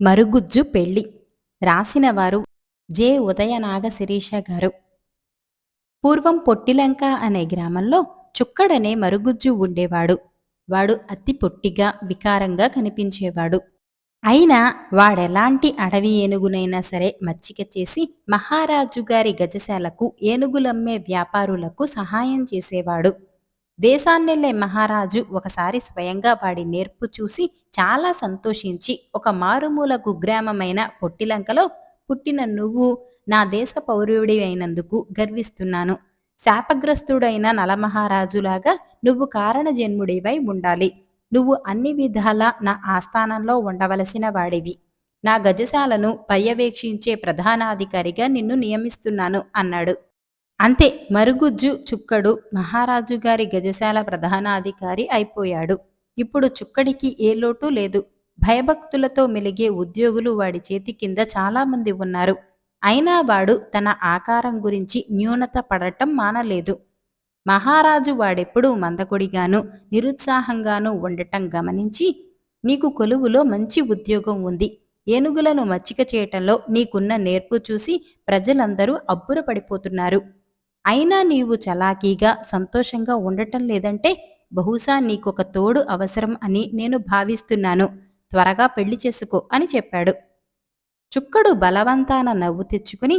మరుగుజ్జు పెళ్ళి రాసినవారు జె. ఉదయనాగ శిరీష గారు. పూర్వం పొట్టిలంక అనే గ్రామంలో చుక్కడనే మరుగుజ్జు ఉండేవాడు. వాడు అతి పొట్టిగా వికారంగా కనిపించేవాడు. అయినా వాడెలాంటి అడవి ఏనుగునైనా సరే మచ్చిక చేసి మహారాజు గారి గజశాలకు ఏనుగులమ్మే వ్యాపారులకు సహాయం చేసేవాడు. దేశాన్నెల్లే మహారాజు ఒకసారి స్వయంగా వాడి నేర్పు చూసి చాలా సంతోషించి ఒక మారుమూల కుగ్రామమైన పొట్టిలంకలో పుట్టిన నువ్వు నా దేశ పౌరుడి అయినందుకు గర్విస్తున్నాను. శాపగ్రస్తుడైన నలమహారాజులాగా నువ్వు కారణజన్ముడివై ఉండాలి. నువ్వు అన్ని విధాలా నా ఆస్థానంలో ఉండవలసిన వాడివి. నా గజశాలను పర్యవేక్షించే ప్రధానాధికారిగా నిన్ను నియమిస్తున్నాను అన్నాడు. అంతే మరుగుజ్జు చుక్కడు మహారాజు గారి గజశాల ప్రధానాధికారి అయిపోయాడు. ఇప్పుడు చుక్కడికి ఏ లోటు లేదు. భయభక్తులతో మెలిగే ఉద్యోగులు వాడి చేతి కింద చాలామంది ఉన్నారు. అయినా వాడు తన ఆకారం గురించి న్యూనత పడటం మానలేదు. మహారాజు వాడెప్పుడూ మందకొడిగాను నిరుత్సాహంగానూ ఉండటం గమనించి నీకు కొలువులో మంచి ఉద్యోగం ఉంది. ఏనుగులను మచ్చిక చేయటంలో నీకున్న నేర్పు చూసి ప్రజలందరూ అబ్బురపడిపోతున్నారు. అయినా నీవు చలాకీగా సంతోషంగా ఉండటం లేదంటే బహుశా నీకొక తోడు అవసరం అని నేను భావిస్తున్నాను. త్వరగా పెళ్ళి చేసుకో అని చెప్పాడు. చుక్కడు బలవంతాన నవ్వు తెచ్చుకుని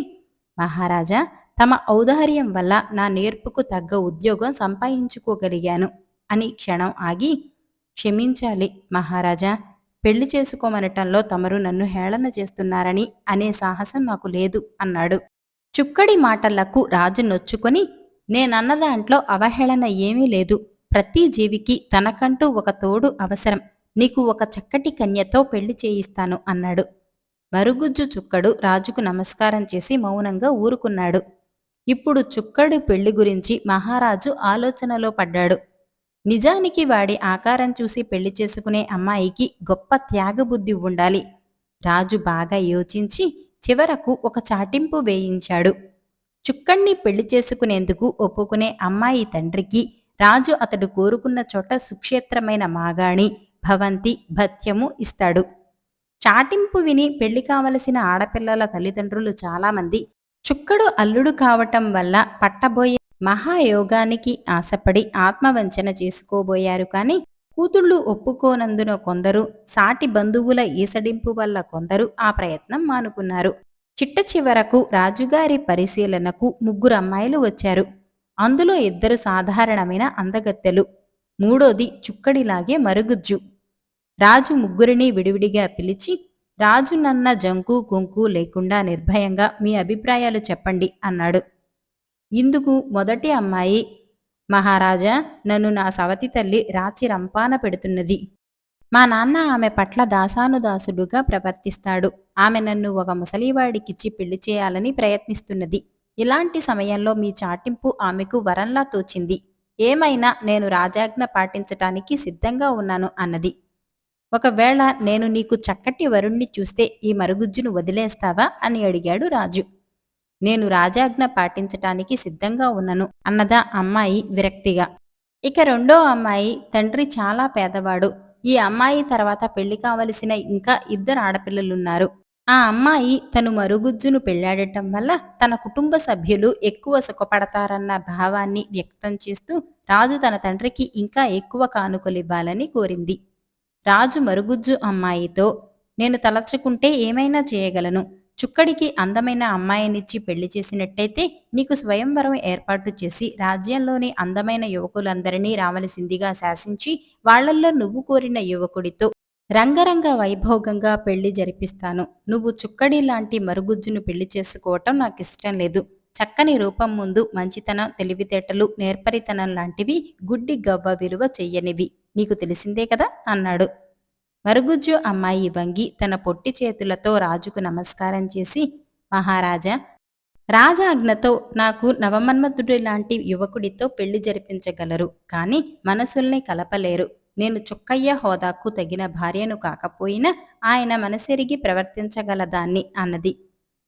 మహారాజా తమ ఔదార్యం వల్ల నా నేర్పుకు తగ్గ ఉద్యోగం సంపాదించుకోగలిగాను అని క్షణం ఆగి క్షమించాలి మహారాజా పెళ్ళి చేసుకోమనటంలో తమరు నన్ను హేళన చేస్తున్నారని అనే సాహసం నాకు లేదు అన్నాడు. చుక్కడి మాటలకు రాజు నొచ్చుకొని నేనన్న దాంట్లో అవహేళన ఏమీ లేదు. ప్రతి జీవికి తనకంటూ ఒక తోడు అవసరం. నీకు ఒక చక్కటి కన్యతో పెళ్ళి చేయిస్తాను అన్నాడు. మరుగుజ్జు చుక్కడు రాజుకు నమస్కారం చేసి మౌనంగా ఊరుకున్నాడు. ఇప్పుడు చుక్కడు పెళ్ళి గురించి మహారాజు ఆలోచనలో పడ్డాడు. నిజానికి వాడి ఆకారం చూసి పెళ్ళి చేసుకునే అమ్మాయికి గొప్ప త్యాగబుద్ధి ఉండాలి. రాజు బాగా యోచించి చివరకు ఒక చాటింపు వేయించాడు. చుక్కణ్ణి పెళ్ళి చేసుకునేందుకు ఒప్పుకునే అమ్మాయి తండ్రికి రాజు అతడు కోరుకున్న చోట సుక్షేత్రమైన మాగాణి భవంతి భత్యము ఇస్తాడు. చాటింపు విని పెళ్ళి కావలసిన ఆడపిల్లల తల్లిదండ్రులు చాలామంది చుక్కడు అల్లుడు కావటం వల్ల పట్టబోయే మహాయోగానికి ఆశపడి ఆత్మవంచన చేసుకోబోయారు కాని కూతుళ్ళు ఒప్పుకోనందున కొందరు సాటి బంధువుల ఈసడింపు వల్ల కొందరు ఆ ప్రయత్నం మానుకున్నారు. చిట్ట చివరకు రాజుగారి పరిశీలనకు ముగ్గురు అమ్మాయిలు వచ్చారు. అందులో ఇద్దరు సాధారణమైన అందగత్తెలు. మూడోది చుక్కడిలాగే మరుగుజ్జు. రాజు ముగ్గురిని విడివిడిగా పిలిచి రాజు నన్న జంకు కుంకు లేకుండా నిర్భయంగా మీ అభిప్రాయాలు చెప్పండి అన్నాడు. ఇందుకు మొదటి అమ్మాయి మహారాజా నన్ను నా సవతి తల్లి రాచి రంపాన పెడుతున్నది. మా నాన్న ఆమె పట్ల దాసానుదాసుడుగా ప్రవర్తిస్తాడు. ఆమె నన్ను ఒక ముసలివాడికిచ్చి పెళ్ళి చేయాలని ప్రయత్నిస్తున్నది. ఇలాంటి సమయంలో మీ చాటింపు ఆమెకు వరంలా తోచింది. ఏమైనా నేను రాజాజ్ఞ పాటించటానికి సిద్ధంగా ఉన్నాను అన్నది. ఒకవేళ నేను నీకు చక్కటి వరుణ్ణి చూస్తే ఈ మరుగుజ్జును వదిలేస్తావా అని అడిగాడు రాజు. నేను రాజాజ్ఞ పాటించటానికి సిద్ధంగా ఉన్నను అన్నదా అమ్మాయి విరక్తిగా. ఇక రెండో అమ్మాయి తండ్రి చాలా పేదవాడు. ఈ అమ్మాయి తర్వాత పెళ్ళి కావలసిన ఇంకా ఇద్దరు ఆడపిల్లలున్నారు. ఆ అమ్మాయి తను మరుగుజ్జును పెళ్ళాడటం వల్ల తన కుటుంబ సభ్యులు ఎక్కువ సుఖపడతారన్న భావాన్ని వ్యక్తం చేస్తూ రాజు తన తండ్రికి ఇంకా ఎక్కువ కానుకలివ్వాలని కోరింది. రాజు మరుగుజ్జు అమ్మాయితో నేను తలచుకుంటే ఏమైనా చేయగలను. చుక్కడికి అందమైన అమ్మాయినిచ్చి పెళ్ళి చేసినట్టయితే నీకు స్వయంవరం ఏర్పాటు చేసి రాజ్యంలోని అందమైన యువకులందరినీ రావలసిందిగా శాసించి వాళ్ళల్లో నువ్వు కోరిన యువకుడితో రంగరంగ వైభోగంగా పెళ్ళి జరిపిస్తాను. నువ్వు చుక్కడి లాంటి మరుగుజ్జును పెళ్ళి చేసుకోవటం నాకు ఇష్టం లేదు. చక్కని రూపం ముందు మంచితనం తెలివితేటలు నేర్పరితనం లాంటివి గుడ్డి గవ్వ విలువ చెయ్యనివి. నీకు తెలిసిందే కదా? అన్నాడు. మరుగుజ్జు అమ్మాయి వంగి తన పొట్టి చేతులతో రాజుకు నమస్కారం చేసి మహారాజా రాజాజ్ఞతో నాకు నవమన్మతుడి లాంటి యువకుడితో పెళ్ళి జరిపించగలరు. కాని మనసుల్ని కలపలేరు. నేను చుక్కయ్య హోదాకు తగిన భార్యను కాకపోయినా ఆయన మనసెరిగి ప్రవర్తించగలదాన్ని అన్నది.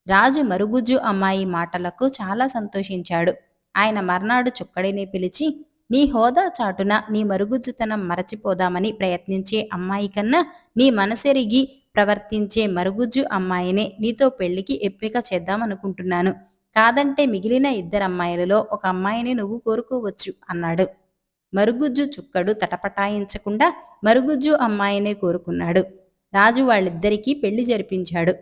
రాజు మరుగుజ్జు అమ్మాయి మాటలకు చాలా సంతోషించాడు. ఆయన మర్నాడు చుక్కడిని పిలిచి నీ హోదా చాటున నీ మరుగుజ్జుతనం మరచిపోదామని ప్రయత్నించే అమ్మాయి కన్నా నీ మనసెరిగి ప్రవర్తించే మరుగుజ్జు అమ్మాయినే నీతో పెళ్ళికి ఎంపిక చేద్దామనుకుంటున్నాను. కాదంటే మిగిలిన ఇద్దరమ్మాయిలలో ఒక అమ్మాయిని నువ్వు కోరుకోవచ్చు అన్నాడు. మరుగుజ్జు చుక్కడు తటపటాయించకుండా మరుగుజ్జు అమ్మాయినే కోరుకున్నాడు. రాజు వాళ్ళిద్దరికీ పెళ్ళి జరిపించాడు.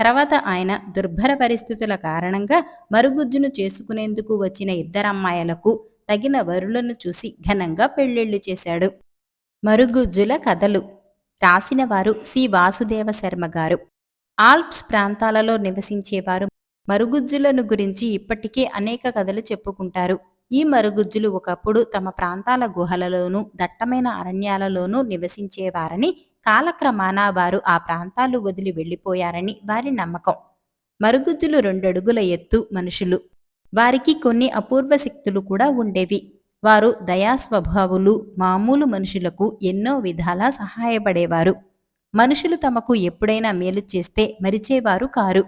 తర్వాత ఆయన దుర్భర పరిస్థితుల కారణంగా మరుగుజ్జును చేసుకునేందుకు వచ్చిన ఇద్దరమ్మాయిలకు తగిన వరులను చూసి ఘనంగా పెళ్ళిళ్ళు చేశాడు. మరుగుజ్జుల కథలు. రాసినవారు సి. వాసుదేవ శర్మ గారు. ఆల్ప్స్ ప్రాంతాలలో నివసించేవారు మరుగుజ్జులను గురించి ఇప్పటికే అనేక కథలు చెప్పుకుంటారు. ఈ మరుగుజ్జులు ఒకప్పుడు తమ ప్రాంతాల గుహలలోనూ దట్టమైన అరణ్యాలలోనూ నివసించేవారని కాలక్రమాన వారు ఆ ప్రాంతాలు వదిలి వెళ్ళిపోయారని వారి నమ్మకం. మరుగుజ్జులు రెండడుగుల ఎత్తు మనుషులు. వారికి కొన్ని అపూర్వ శక్తులు కూడా ఉండేవి. వారు దయాస్వభావులు మామూలు మనుషులకు ఎన్నో విధాలా సహాయపడేవారు. మనుషులు తమకు ఎప్పుడైనా మేలు చేస్తే మరిచేవారు కారు.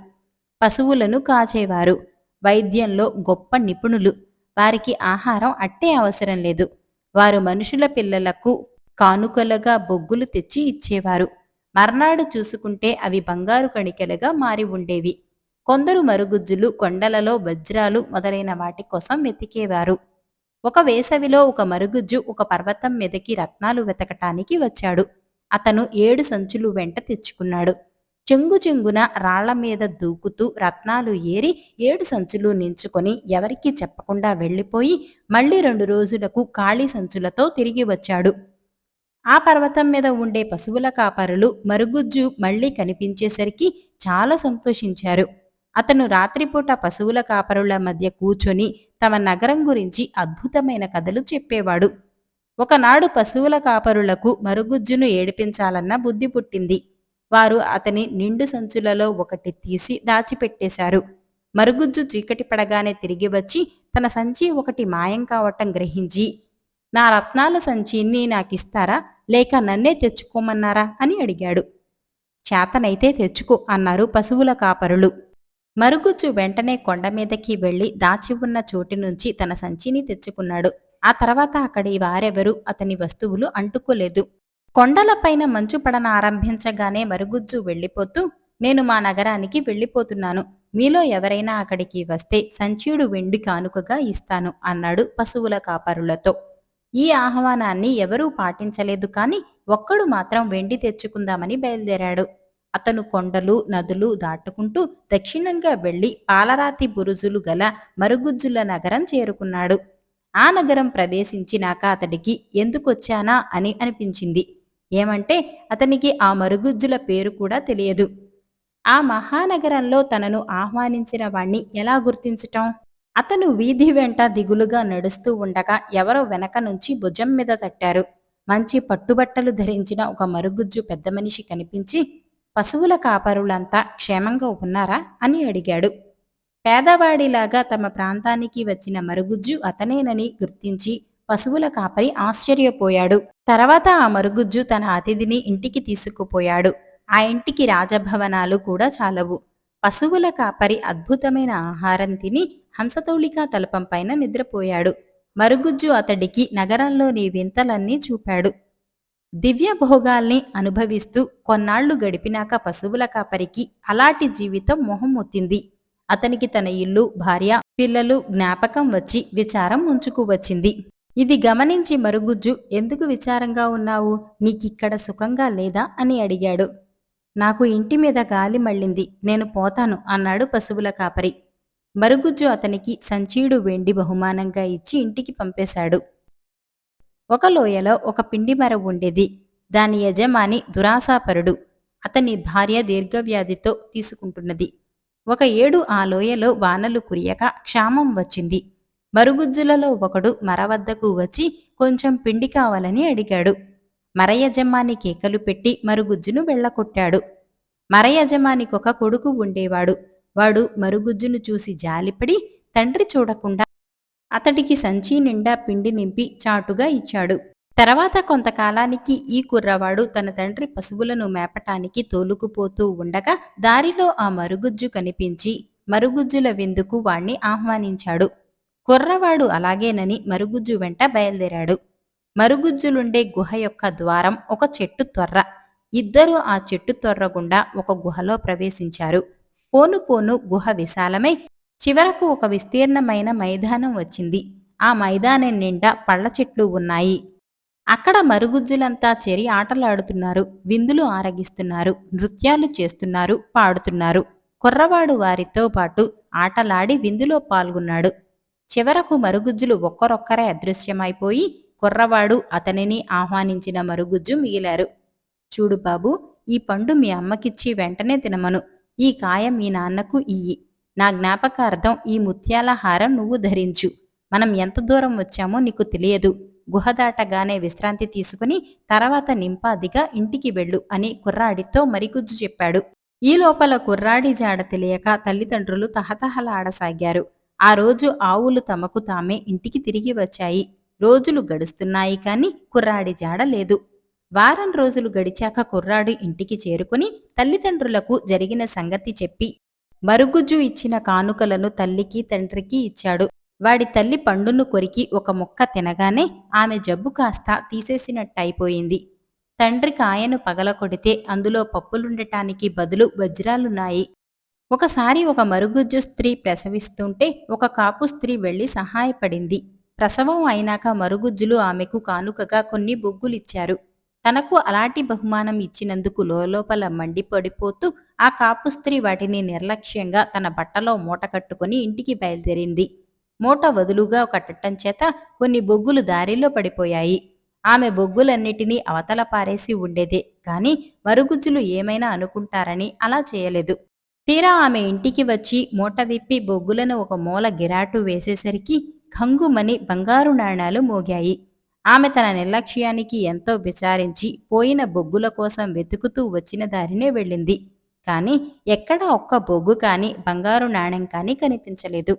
పశువులను కాచేవారు. వైద్యంలో గొప్ప నిపుణులు. వారికి ఆహారం అట్టే అవసరం లేదు. వారు మనుషుల పిల్లలకు కానుకలుగా బొగ్గులు తెచ్చి ఇచ్చేవారు. మర్నాడు చూసుకుంటే అవి బంగారు కణికలుగా మారి ఉండేవి. కొందరు మరుగుజ్జులు కొండలలో వజ్రాలు మొదలైన వాటి కోసం వెతికేవారు. ఒక వేసవిలో ఒక మరుగుజ్జు ఒక పర్వతం మీదకి రత్నాలు వెతకటానికి వచ్చాడు. అతను ఏడు సంచులు వెంట తెచ్చుకున్నాడు. చెంగు చెంగున రాళ్ళ మీద దూకుతూ రత్నాలు ఏరి ఏడు సంచులు నించుకొని ఎవరికీ చెప్పకుండా వెళ్ళిపోయి మళ్ళీ రెండు రోజులకు ఖాళీ సంచులతో తిరిగి వచ్చాడు. ఆ పర్వతం మీద ఉండే పశువుల కాపరులు మరుగుజ్జు మళ్ళీ కనిపించేసరికి చాలా సంతోషించారు. అతను రాత్రిపూట పశువుల కాపరుల మధ్య కూర్చొని తమ నగరం గురించి అద్భుతమైన కథలు చెప్పేవాడు. ఒకనాడు పశువుల కాపరులకు మరుగుజ్జును ఏడిపించాలన్న బుద్ధి పుట్టింది. వారు అతని నిండు సంచులలో ఒకటి తీసి దాచిపెట్టేశారు. మరుగుజ్జు చీకటి పడగానే తిరిగి వచ్చి తన సంచి ఒకటి మాయం కావటం గ్రహించి నా రత్నాల సంచిని నాకిస్తారా? లేక నన్నే తెచ్చుకోమన్నారా? అని అడిగాడు. చేతనైతే తెచ్చుకో అన్నారు పశువుల కాపరులు. మరుగుజ్జు వెంటనే కొండ మీదకి వెళ్ళి దాచి ఉన్న చోటి నుంచి తన సంచిని తెచ్చుకున్నాడు. ఆ తర్వాత అక్కడి వారెవరూ అతని వస్తువులు అంటుకోలేదు. కొండలపైన మంచు పడన ఆరంభించగానే మరుగుజ్జు వెళ్ళిపోతూ నేను మా నగరానికి వెళ్ళిపోతున్నాను. మీలో ఎవరైనా అక్కడికి వస్తే సంచీయుడు వెండి కానుకగా ఇస్తాను అన్నాడు పశువుల కాపరులతో. ఈ ఆహ్వానాన్ని ఎవరూ పాటించలేదు కాని ఒక్కడు మాత్రం వెండి తెచ్చుకుందామని బయలుదేరాడు. అతను కొండలు నదులు దాటుకుంటూ దక్షిణంగా వెళ్ళి పాలరాతి బురుజులు గల మరుగుజ్జుల నగరం చేరుకున్నాడు. ఆ నగరం ప్రవేశించినాక అతడికి ఎందుకొచ్చానా? అని అనిపించింది. ఏమంటే అతనికి ఆ మరుగుజ్జుల పేరు కూడా తెలియదు. ఆ మహానగరంలో తనను ఆహ్వానించిన వాణ్ణి ఎలా గుర్తించటం? అతను వీధి వెంట దిగులుగా నడుస్తూ ఉండగా ఎవరో వెనక నుంచి భుజం మీద తట్టారు. మంచి పట్టుబట్టలు ధరించిన ఒక మరుగుజ్జు పెద్ద మనిషి కనిపించి పశువుల కాపరులంతా క్షేమంగా ఉన్నారా? అని అడిగాడు. పేదవాడిలాగా తమ ప్రాంతానికి వచ్చిన మరుగుజ్జు అతనేనని గుర్తించి పశువుల కాపరి ఆశ్చర్యపోయాడు. తర్వాత ఆ మరుగుజ్జు తన అతిథిని ఇంటికి తీసుకుపోయాడు. ఆ ఇంటికి రాజభవనాలు కూడా చాలవు. పశువుల కాపరి అద్భుతమైన ఆహారం తిని హంసతౌళికా తలపంపైన నిద్రపోయాడు. మరుగుజ్జు అతడికి నగరంలోని వింతలన్నీ చూపాడు. దివ్య భోగాల్ని అనుభవిస్తూ కొన్నాళ్ళు గడిపినాక పశువుల కాపరికి అలాంటి జీవితం మొహం మొత్తింది. అతనికి తన ఇల్లు భార్య పిల్లలు జ్ఞాపకం వచ్చి విచారం ముంచుకు వచ్చింది. ఇది గమనించి మరుగుజ్జు ఎందుకు విచారంగా ఉన్నావు? నీకిక్కడ సుఖంగా లేదా? అని అడిగాడు. నాకు ఇంటి మీద గాలి మళ్ళింది. నేను పోతాను అన్నాడు పశువుల కాపరి. మరుగుజ్జు అతనికి సంచీడు వెండి బహుమానంగా ఇచ్చి ఇంటికి పంపేశాడు. ఒక లోయలో ఒక పిండి మర ఉండేది. దాని యజమాని దురాశాపరుడు. అతని భార్య దీర్ఘవ్యాధితో తీసుకుంటున్నది. ఒక ఏడు ఆ లోయలో వానలు కురియక క్షామం వచ్చింది. మరుగుజ్జులలో ఒకడు మర వద్దకు వచ్చి కొంచెం పిండి కావాలని అడిగాడు. మర యజమాని కేకలు పెట్టి మరుగుజ్జును వెళ్ళకొట్టాడు మర యజమానికొక కొడుకు ఉండేవాడు. వాడు మరుగుజ్జును చూసి జాలిపడి తండ్రి చూడకుండా అతడికి సంచి నిండా పిండి నింపి చాటుగా ఇచ్చాడు. తర్వాత కొంతకాలానికి ఈ కుర్రవాడు తన తండ్రి పశువులను మేపటానికి తోలుకుపోతూ ఉండగా దారిలో ఆ మరుగుజ్జు కనిపించి మరుగుజ్జుల విందుకు వాణ్ణి ఆహ్వానించాడు. కుర్రవాడు అలాగేనని మరుగుజ్జు వెంట బయలుదేరాడు. మరుగుజ్జులుండే గుహ యొక్క ద్వారం ఒక చెట్టు త్వర్ర ఇద్దరూ ఆ చెట్టు తొర్రగుండా ఒక గుహలో ప్రవేశించారు. పోను పోను గుహ విశాలమై చివరకు ఒక విస్తీర్ణమైన మైదానం వచ్చింది. ఆ మైదానం నిండా పళ్ళ చెట్లు ఉన్నాయి. అక్కడ మరుగుజ్జులంతా చేరి ఆటలాడుతున్నారు. విందులు ఆరగిస్తున్నారు. నృత్యాలు చేస్తున్నారు. పాడుతున్నారు. కుర్రవాడు వారితో పాటు ఆటలాడి విందులో పాల్గొన్నాడు. చివరకు మరుగుజ్జులు ఒక్కరొక్కరే అదృశ్యమైపోయి కుర్రవాడు అతనిని ఆహ్వానించిన మరుగుజ్జు మిగిలారు. చూడు బాబు ఈ పండు మీ అమ్మకిచ్చి వెంటనే తినమను. ఈ కాయ మీ నాన్నకు ఇయ్యి. నా జ్ఞాపకార్థం ఈ ముత్యాల హారం నువ్వు ధరించు. మనం ఎంత దూరం వచ్చామో నీకు తెలియదు. గుహ దాటగానే విశ్రాంతి తీసుకుని తర్వాత నింపాదిగా ఇంటికి వెళ్ళు అని కుర్రాడితో మరిగుజ్జు చెప్పాడు. ఈ లోపల కుర్రాడి జాడ తెలియక తల్లిదండ్రులు తహతహలాడసాగారు. ఆ రోజు ఆవులు తమకు తామే ఇంటికి తిరిగి వచ్చాయి. రోజులు గడుస్తున్నాయి కాని కుర్రాడి జాడ లేదు. వారం రోజులు గడిచాక కుర్రాడు ఇంటికి చేరుకుని తల్లిదండ్రులకు జరిగిన సంగతి చెప్పి మరుగుజ్జు ఇచ్చిన కానుకలను తల్లికి తండ్రికి ఇచ్చాడు. వాడి తల్లి పండును కొరికి ఒక ముక్క తినగానే ఆమె జబ్బు కాస్త తీసేసినట్టయిపోయింది. తండ్రి కాయను పగలకొడితే అందులో పప్పులుండటానికి బదులు వజ్రాలున్నాయి. ఒకసారి ఒక మరుగుజ్జు స్త్రీ ప్రసవిస్తుంటే ఒక కాపు స్త్రీ వెళ్ళి సహాయపడింది. ప్రసవం అయినాక మరుగుజ్జులు ఆమెకు కానుకగా కొన్ని బొగ్గులిచ్చారు. తనకు అలాంటి బహుమానం ఇచ్చినందుకు లోలోపల మండిపడిపోతూ ఆ కాపు స్త్రీ వాటిని నిర్లక్ష్యంగా తన బట్టలో మూట కట్టుకుని ఇంటికి బయలుదేరింది. మూట వదులుగా కట్టడం చేత కొన్ని బొగ్గులు దారిలో పడిపోయాయి. ఆమె బొగ్గులన్నిటినీ అవతల పారేసి ఉండేదే. కాని మరుగుజ్జులు ఏమైనా అనుకుంటారని అలా చేయలేదు. తీరా ఆమె ఇంటికి వచ్చి మూట విప్పి బొగ్గులను ఒక మూల గిరాటు వేసేసరికి ఖంగుమని బంగారు నాణాలు మోగాయి. ఆమె తన నిర్లక్ష్యానికి ఎంతో విచారించి పోయిన బొగ్గుల కోసం వెతుకుతూ వచ్చిన దారినే వెళ్ళింది. కాని ఎక్కడా ఒక్క బొగ్గు కాని బంగారు నాణెం కాని కనిపించలేదు.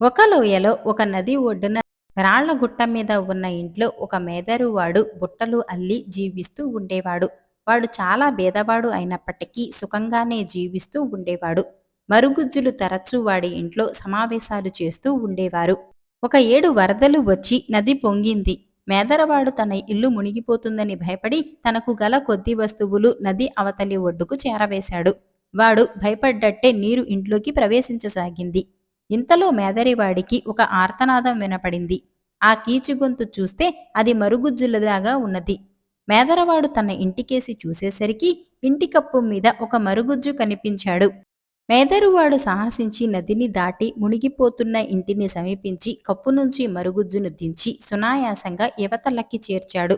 ఒక లోయలో ఒక నది ఒడ్డున రాళ్ళ గుట్ట మీద ఉన్న ఇంట్లో ఒక మేదరువాడు బుట్టలు అల్లి జీవిస్తూ ఉండేవాడు. వాడు చాలా బేదవాడు అయినప్పటికీ సుఖంగానే జీవిస్తూ ఉండేవాడు. మరుగుజ్జులు తరచూ వాడి ఇంట్లో సమావేశాలు చేస్తూ ఉండేవారు. ఒక ఏడు వరదలు వచ్చి నది పొంగింది. మేదరవాడు తన ఇల్లు మునిగిపోతుందని భయపడి తనకు గల కొద్ది వస్తువులు నది అవతలి ఒడ్డుకు చేరవేశాడు. వాడు భయపడ్డట్టే నీరు ఇంట్లోకి ప్రవేశించసాగింది. ఇంతలో మేదరివాడికి ఒక ఆర్తనాదం వినపడింది. ఆ కీచుగొంతు చూస్తే అది మరుగుజ్జులదాగా ఉన్నది. మేదరవాడు తన ఇంటికేసి చూసేసరికి ఇంటి కప్పు మీద ఒక మరుగుజ్జు కనిపించాడు. మేదరువాడు సాహసించి నదిని దాటి మునిగిపోతున్న ఇంటిని సమీపించి కప్పు నుంచి మరుగుజ్జును దించి సునాయాసంగా యువతలకి చేర్చాడు.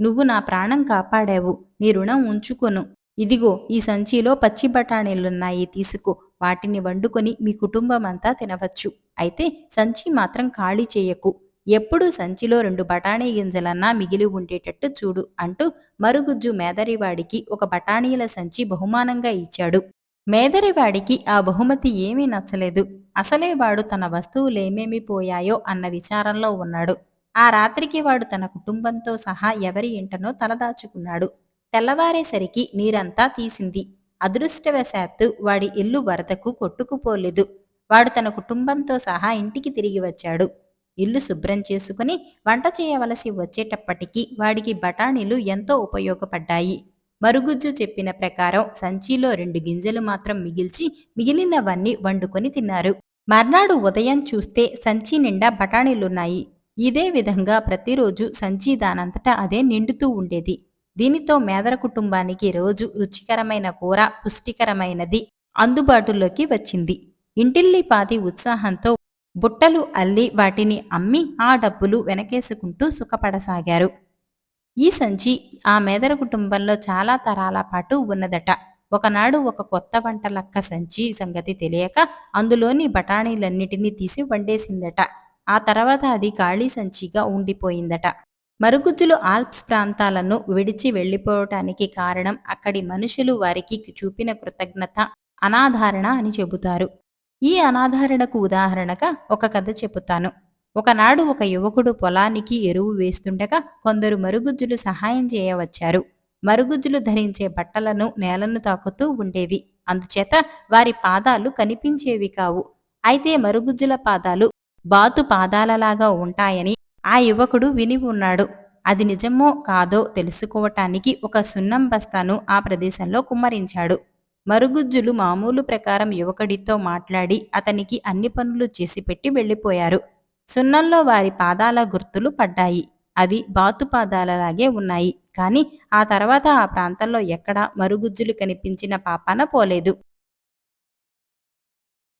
నువ్వు నా ప్రాణం కాపాడావు. నీ రుణం ఉంచుకొను. ఇదిగో ఈ సంచిలో పచ్చి బఠానీలున్నాయి. తీసుకో. వాటిని వండుకొని మీ కుటుంబమంతా తినవచ్చు. అయితే సంచి మాత్రం ఖాళీ చేయకు. ఎప్పుడూ సంచిలో రెండు బఠానీ గింజలన్నా మిగిలి ఉండేటట్టు చూడు అంటూ మరుగుజ్జు మేదరివాడికి ఒక బఠానీల సంచి బహుమానంగా ఇచ్చాడు. మేదరివాడికి ఆ బహుమతి ఏమీ నచ్చలేదు. అసలే వాడు తన వస్తువులేమేమి పోయాయో అన్న విచారంలో ఉన్నాడు. ఆ రాత్రికి వాడు తన కుటుంబంతో సహా ఎవరి ఇంటనో తలదాచుకున్నాడు. తెల్లవారేసరికి నీరంతా తీసింది. అదృష్టవశాత్తు వాడి ఇల్లు వరదకు కొట్టుకుపోలేదు. వాడు తన కుటుంబంతో సహా ఇంటికి తిరిగి వచ్చాడు. ఇల్లు శుభ్రం చేసుకుని వంట చేయవలసి వచ్చేటప్పటికి వాడికి బఠానీలు ఎంతో ఉపయోగపడ్డాయి. మరుగుజ్జు చెప్పిన ప్రకారం సంచిలో రెండు గింజలు మాత్రం మిగిల్చి మిగిలినవన్నీ వండుకొని తిన్నారు. మర్నాడు ఉదయం చూస్తే సంచి నిండా బఠానీలున్నాయి. ఇదే విధంగా ప్రతిరోజు సంచి దానంతటా అదే నిండుతూ ఉండేది. దీనితో మేదర కుటుంబానికి రోజు రుచికరమైన కూర పుష్టికరమైనది అందుబాటులోకి వచ్చింది. ఇంటిల్లిపాతి ఉత్సాహంతో బుట్టలు అల్లి వాటిని అమ్మి ఆ డబ్బులు వెనకేసుకుంటూ సుఖపడసాగారు. ఈ సంచి ఆ మేదర కుటుంబంలో చాలా తరాల పాటు ఉన్నదట. ఒకనాడు ఒక కొత్త వంటలక్క సంచి సంగతి తెలియక అందులోని బఠానీలన్నిటినీ తీసి వండేసిందట. ఆ తర్వాత అది ఖాళీ సంచిగా ఉండిపోయిందట. మరుగుజ్జులు ఆల్ప్స్ ప్రాంతాలను విడిచి వెళ్ళిపోవటానికి కారణం అక్కడి మనుషులు వారికి చూపిన కృతజ్ఞత అనాధారణ అని చెబుతారు. ఈ అనాధారణకు ఉదాహరణగా ఒక కథ చెబుతాను. ఒకనాడు ఒక యువకుడు పొలానికి ఎరువు వేస్తుండగా కొందరు మరుగుజ్జులు సహాయం చేయవచ్చారు. మరుగుజ్జులు ధరించే బట్టలను నేలను తాకుతూ ఉండేవి. అందుచేత వారి పాదాలు కనిపించేవి కావు. అయితే మరుగుజ్జుల పాదాలు బాతు పాదాలలాగా ఉంటాయని ఆ యువకుడు విని ఉన్నాడు. అది నిజమో కాదో తెలుసుకోవటానికి ఒక సున్నం బస్తాను ఆ ప్రదేశంలో కుమ్మరించాడు. మరుగుజ్జులు మామూలు ప్రకారం యువకుడితో మాట్లాడి అతనికి అన్ని పనులు చేసిపెట్టి వెళ్ళిపోయారు. సున్నంలో వారి పాదాల గుర్తులు పడ్డాయి. అవి బాతుపాదాలలాగే ఉన్నాయి. కానీ ఆ తర్వాత ఆ ప్రాంతంలో ఎక్కడా మరుగుజ్జులు కనిపించిన పాపాన పోలేదు.